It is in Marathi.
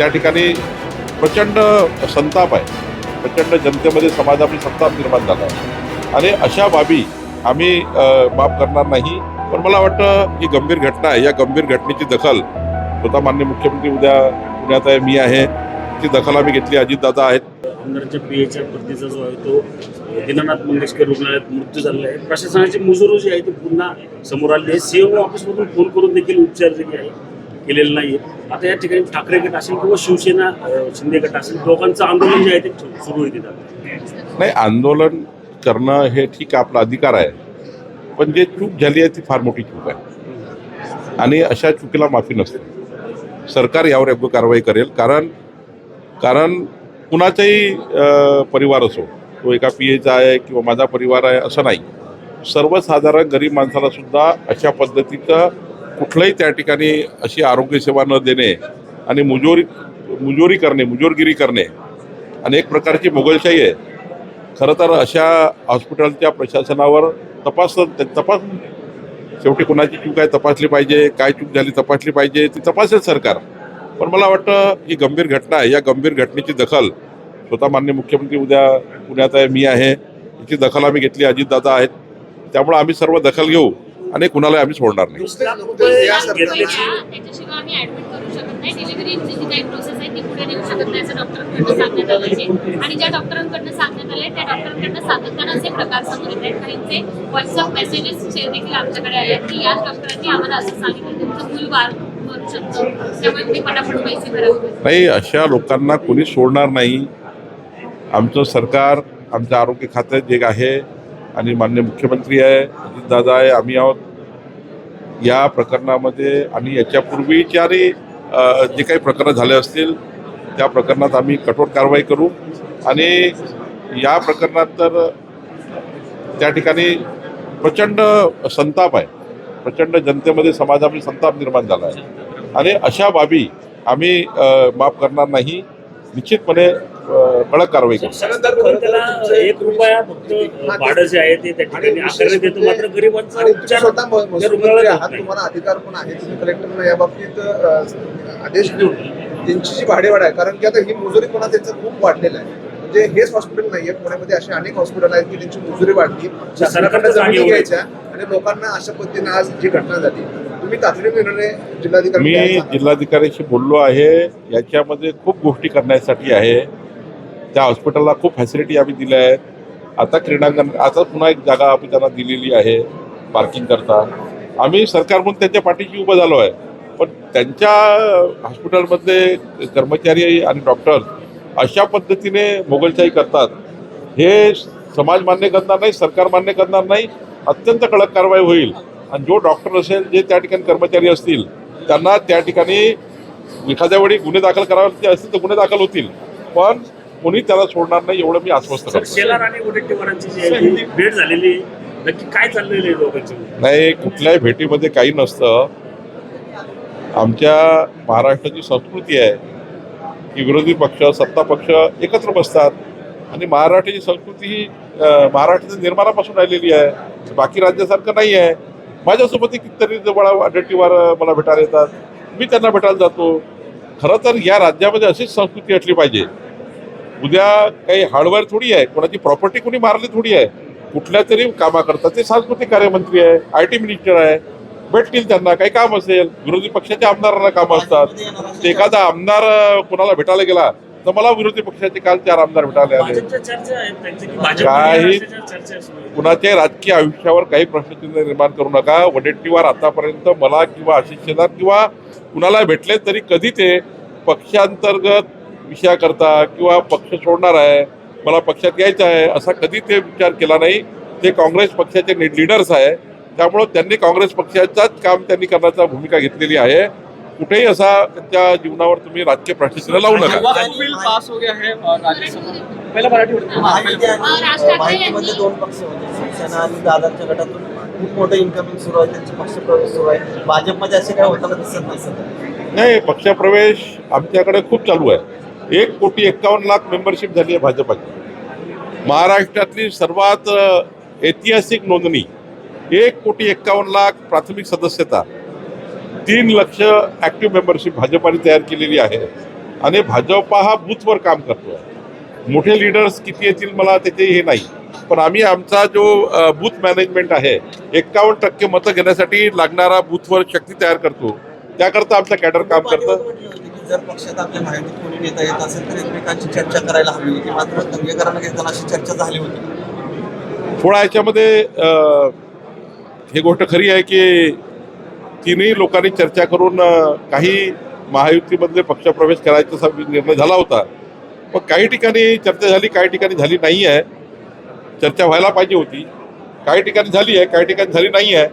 त्या ठिकाणी प्रचंड संताप आहे. प्रचंड जनतेमध्ये समाजामध्ये संताप निर्माण झाला आहे. आणि अशा बाबी आम्ही माफ करणार नाही. पण मला वाटतं ही गंभीर घटना आहे. या गंभीर घटनेची दखल स्वतः मान्य मुख्यमंत्री उद्या पुण्यात आहे मी आहे. ती दखल आम्ही घेतली. अजितदादा आहेत. आमदारांच्या पीएच्या पत्नीचा जो आहे तो दीनानाथ मंगेशकर रुग्णालयात मृत्यू झालेला आहे. प्रशासनाची मुजोर जी आहे ती पुन्हा समोर आली आहे. सीएमओ ऑफिसमधून फोन करून देखील उपचार जे आहे केलेलं नाही आहे आता या ठिकाणी ठाकरे गट असेल किंवा शिवसेना शिंदे गट असेल दोघांचं आंदोलन जे आहे ते सुरू आहे तिथं. नाही आंदोलन करणं हे ठीक आहे आपला अधिकार आहे. पण जे चूक झाली आहे ती फार मोठी चूक आहे. आणि अशा चुकीला माफी नसते. सरकार यावर योग्य कारवाई करेल कारण कारण कुणाचाही परिवार असो तो एका पी एचा आहे किंवा माझा परिवार आहे असं नाही. सर्वसाधारण गरीब माणसाला सुद्धा अशा पद्धतीचं कुठलंही त्या ठिकाणी अशी आरोग्यसेवा न देणे आणि मुजोरी मुजोरी करणे मुजोरगिरी करणे आणि एक प्रकारची मोगलशाही आहे. खरं तर अशा हॉस्पिटलच्या प्रशासनावर तपास तपास शेवटी कोणाची चूक आहे तपासली पाहिजे काय चूक झाली तपासली पाहिजे ती तपासेल सरकार. पण मला वाटतं ही गंभीर घटना आहे. या गंभीर घटनेची दखल स्वतः मान्य मुख्यमंत्री उद्या पुण्यात आहे मी आहे. याची दखल आम्ही घेतली. अजितदादा आहेत. त्यामुळे आम्ही सर्व दखल घेऊ. आणि कुणाला आम्ही सोडणार नाही. वीस लाख रुपये घेतल्याची त्याच्याशिवाय आम्ही ऍडमिट करू शकत नाही. डिलिव्हरीची जी काही प्रोसेस आहे ती पुढे नेऊ शकत नाही असं डॉक्टरांकडनं सांगण्यात आलं आहे. आणि ज्या डॉक्टरांकडनं सांगण्यात आलंय त्या डॉक्टरांकडनं सातत्यानं असे प्रकार समोर येत आहेत. काहींचे व्हॉट्सअप मेसेजेस देखील आमच्याकडे आले आहेत की याच डॉक्टरांनी आम्हाला असं सांगितलं तुमचं मूल वार करू शकतो. त्यामुळे तुम्ही पटापट पैसे भरावे नाही अशा लोकांना कोणी सोडणार नाही. आमचं सरकार आमचं आरोग्य खातं जे आहे आणि मान्य मुख्यमंत्री आहे दादा आहे आम्ही आहोत. या प्रकरणामध्ये आणि याच्यापूर्वीच्या आणि जे काही प्रकरणं झाले असतील त्या प्रकरणात आम्ही कठोर कारवाई करू. आणि या प्रकरणात तर त्या ठिकाणी प्रचंड संताप आहे. प्रचंड जनतेमध्ये समाजामध्ये संताप निर्माण झाला आहे. आणि अशा बाबी आम्ही माफ करणार नाही. निश्चितपणे कडक कारवाई करू. एक रुपया फक्त भाडं जे आहे ते त्या ठिकाणी आकारण्यात येतं मात्र गरिबांचा आणि तुम्ही उपचार नाही. तुम्हाला अधिकार पण आहे. तुम्ही कलेक्टरला या बाबतीत आदेश देऊन त्यांची जी भाडेवाढ आहे कारण की आता ही मुजुरीपणा त्यांचं खूप वाढलेलं आहे. म्हणजे हेच हॉस्पिटल नाहीये. पुण्यामध्ये असे अनेक हॉस्पिटल आहेत की त्यांची मुजुरी वाढली. शासनाकडनं जमिनी. घ्यायच्या आणि लोकांना अशा पद्धतीने आज जी घटना झाली तुम्ही तातडीने निर्णय जिल्हाधिकारी मी. जिल्हाधिकाऱ्याशी बोललो आहे. याच्यामध्ये खूप गोष्टी करण्यासाठी आहे. त्या हॉस्पिटलला खूप फॅसिलिटी आम्ही दिल्या आहेत. आता क्रीडांगण आता पुन्हा एक जागा आम्ही त्यांना दिलेली आहे पार्किंग करता. आम्ही सरकार म्हणून त्यांच्या पाठीशी उभं झालो आहे. पण त्यांच्या हॉस्पिटलमधले कर्मचारी आणि डॉक्टर अशा पद्धतीने मोगलशाही करतात. हे समाज मान्य करणार नाही सरकार मान्य करणार नाही अत्यंत कडक कारवाई होईल. आणि जो डॉक्टर असेल जे त्या ठिकाणी कर्मचारी असतील त्यांना त्या ठिकाणी एखाद्या वेळी गुन्हे दाखल करावे असतील तर गुन्हे दाखल होतील. पण कोणी त्याला सोडणार नाही एवढं मी आश्वस्त भेट झालेली. नक्की काय चाललेलं नाही कुठल्याही भेटीमध्ये काही नसतं. आमच्या महाराष्ट्राची संस्कृती आहे की विरोधी पक्ष सत्ता पक्ष एकत्र बसतात. आणि महाराष्ट्राची संस्कृती ही महाराष्ट्राच्या निर्माणापासून राहिलेली आहे. बाकी राज्यासारखं नाही आहे. माझ्यासोबतही कितीतरी जवळ अडट्टीवार मला भेटायला येतात. मी त्यांना भेटायला जातो. खरं तर या राज्यामध्ये अशीच संस्कृती असली पाहिजे. उद्या काही हार्डवेअर थोडी आहे कोणाची प्रॉपर्टी कोणी मारली थोडी आहे. कुठल्या तरी कामा करतात ते सांस्कृतिक कार्यमंत्री आहे आय टी मिनिस्टर आहे भेटतील त्यांना काही काम असेल विरोधी पक्षाच्या आमदारांना कामं असतात. ते एखादा आमदार कोणाला भेटायला गेला तर मला विरोधी पक्षाचे काल चार आमदार भेटायला आले. काही-. कुणाच्या राजकीय आयुष्यावर काही प्रश्नचिन्ह निर्माण करू नका. वडेट्टीवार आतापर्यंत मला किंवा आशिष शेलार किंवा कुणाला भेटले तरी कधी ते पक्षांतर्गत विषयाकरता किंवा पक्ष सोडणार आहे मला पक्षात यायचं आहे असा कधी ते विचार केला नाही. ते काँग्रेस पक्षाचे लीडर्स आहे. त्यामुळं त्यांनी काँग्रेस पक्षाचाच काम त्यांनी करण्याचा भूमिका घेतलेली आहे. कुठेही असा त्यांच्या जीवनावर तुम्ही राजकीय प्रश्नचिन्ह लावू नका. हो है नाही पक्षप्रवेश आमच्याकडे खूप चालू आहे. एक कोटी एक्कावन्न लाख मेंबरशिप झाली आहे भाजपाची. महाराष्ट्रातली सर्वात ऐतिहासिक नोंदणी एक कोटी एक्कावन्न लाख प्राथमिक सदस्यता तीन लक्ष ॲक्टिव्ह मेंबरशिप भाजपाने तयार केलेली आहे. आणि भाजपा हा बूथवर काम करतो मोठे लीडर्स किती येतील मला त्याचे हे नाही. पण आम्ही आमचा जो बूथ मॅनेजमेंट आहे एक्कावन्न टक्के मतं घेण्यासाठी लागणारा बूथवर शक्ती तयार करतो. त्याकरता आमचं कॅडर काम करतं. जर पक्षात आपल्या माहितीत कोणी नेता येत असेल तर एकमेकांची चर्चा करायला हवी होती. मात्र दंगेकरांना घेताना अशी चर्चा झाली होती. थोडा याच्यामध्ये ही गोष्ट खरी आहे की तिन्ही लोकांनी चर्चा करून काही महायुतीमधले पक्षप्रवेश करायचा निर्णय झाला होता. पण काही ठिकाणी चर्चा झाली काही ठिकाणी झाली नाही आहे. चर्चा व्हायला पाहिजे होती. काही ठिकाणी झाली आहे काही ठिकाणी झाली नाही आहे.